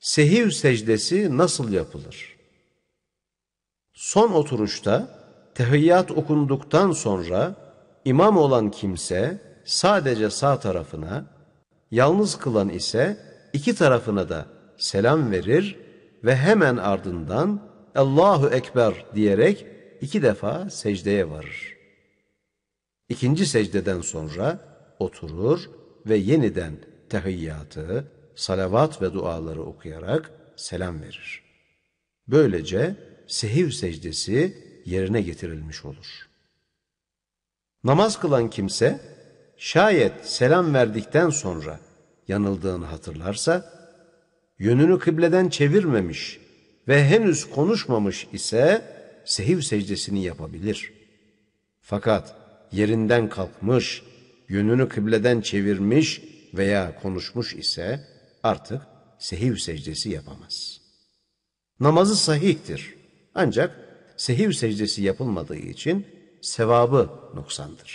Sehiv secdesi nasıl yapılır? Son oturuşta tehiyyat okunduktan sonra imam olan kimse sadece sağ tarafına, yalnız kılan ise iki tarafına da selam verir ve hemen ardından Allahu Ekber diyerek iki defa secdeye varır. İkinci secdeden sonra oturur ve yeniden tehiyyatı, salavat ve duaları okuyarak selam verir. Böylece sehiv secdesi yerine getirilmiş olur. Namaz kılan kimse şayet selam verdikten sonra yanıldığını hatırlarsa, yönünü kıbleden çevirmemiş ve henüz konuşmamış ise sehiv secdesini yapabilir. Fakat yerinden kalkmış, yönünü kıbleden çevirmiş veya konuşmuş ise artık sehiv secdesi yapamaz. Namazı sahihtir. Ancak sehiv secdesi yapılmadığı için sevabı noksandır.